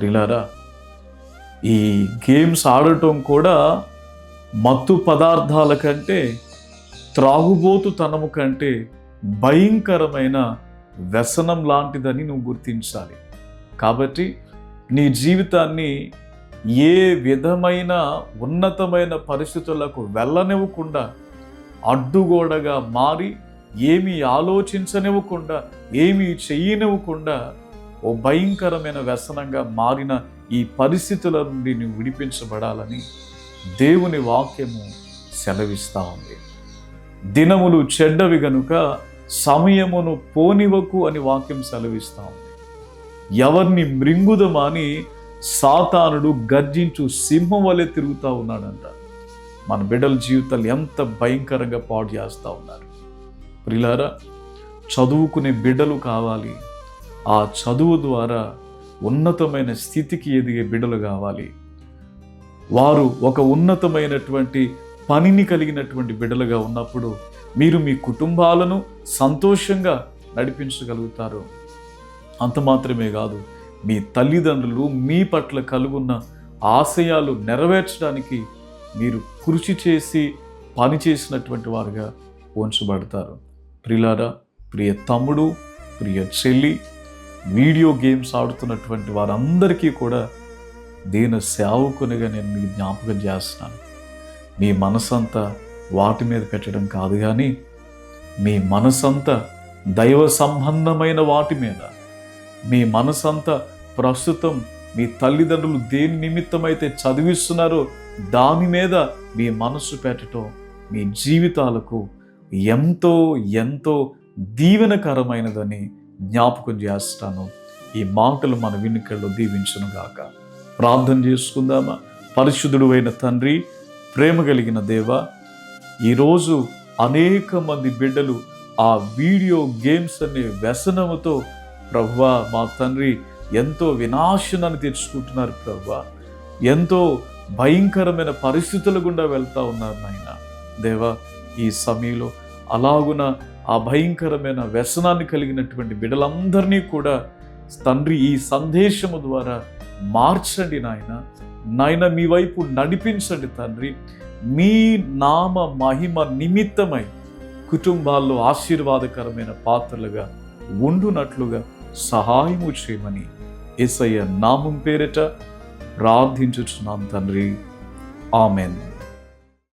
ప్రిలారా ఈ గేమ్స్ ఆడటం కూడా మత్తు పదార్థాల కంటే త్రాగుబోతుతనము కంటే భయంకరమైన వ్యసనం లాంటిదని నువ్వు గుర్తించాలి. కాబట్టి నీ జీవితాన్ని ఏ విధమైన ఉన్నతమైన పరిస్థితులకు వెళ్ళనివ్వకుండా అడ్డుగోడగా మారి ఏమీ ఆలోచించనివ్వకుండా ఏమీ చెయ్యనివ్వకుండా ఓ భయంకరమైన వ్యసనంగా మారిన ఈ పరిస్థితుల నుండి నువ్వు విడిపించబడాలని దేవుని వాక్యము సెలవిస్తా ఉంది. దినములు చెడ్డవి గనుక సమయమును పోనివకు అని వాక్యం సెలవిస్తా ఉంది. ఎవరిని మృంగుదమాని సాతానుడు గర్జించు సింహం వలె తిరుగుతూ ఉన్నాడంట. మన బిడ్డల జీవితాలు ఎంత భయంకరంగా పాడు చేస్తూ ఉన్నారు. ప్రిలారా చదువుకునే బిడ్డలు కావాలి. ఆ చదువు ద్వారా ఉన్నతమైన స్థితికి ఎదిగే బిడ్డలు కావాలి. వారు ఒక ఉన్నతమైనటువంటి పనిని కలిగినటువంటి బిడ్డలుగా ఉన్నప్పుడు మీరు మీ కుటుంబాలను సంతోషంగా నడిపించగలుగుతారు. అంత మాత్రమే కాదు మీ తల్లిదండ్రులు మీ పట్ల కలుగున్న ఆశయాలు నెరవేర్చడానికి మీరు కృషి చేసి పని చేసినటువంటి వారుగా ఉంచబడతారు. ప్రిలారా ప్రియ తమ్ముడు ప్రియ చెల్లి వీడియో గేమ్స్ ఆడుతున్నటువంటి వారందరికీ కూడా దీని సేవకునిగా నేను మీకు జ్ఞాపకం చేస్తున్నాను. మీ మనసంతా వాటి మీద పెట్టడం కాదు కానీ మీ మనసంతా దైవ సంబంధమైన వాటి మీద మీ మనసంతా ప్రస్తుతం మీ తల్లిదండ్రులు దేని నిమిత్తమైతే చదివిస్తున్నారో దాని మీద మీ మనస్సు పెట్టడం మీ జీవితాలకు ఎంతో ఎంతో దీవెనకరమైనదని జ్ఞాపకం చేస్తాను. ఈ మాటలు మన వినికల్లో దీవించును గాక. ప్రార్థన చేసుకుందామా? పరిశుద్ధుడు అయిన తండ్రి ప్రేమ కలిగిన దేవ ఈరోజు అనేక మంది బిడ్డలు ఆ వీడియో గేమ్స్ అనే వ్యసనముతో ప్రవ్వా మా తండ్రి ఎంతో వినాశనాన్ని తెచ్చుకుంటున్నారు ప్రవ్వా. ఎంతో భయంకరమైన పరిస్థితుల గుండా వెళ్తూ ఉన్నారు నాయన. దేవా ఈ సమయంలో అలాగున ఆ భయంకరమైన వ్యసనాన్ని కలిగినటువంటి బిడ్డలందరినీ కూడా తండ్రి ఈ సందేశము ద్వారా మార్చండి నాయన. నాయన మీ వైపు నడిపించండి తండ్రి. మీ నామ మహిమ నిమిత్తమై కుటుంబాల్లో ఆశీర్వాదకరమైన పాత్రలుగా ఉండునట్లుగా సహాయము చేయమని ఎసయ్య నామం పేరిట ప్రార్థించుచున్నాం తండ్రి. ఆమెన్.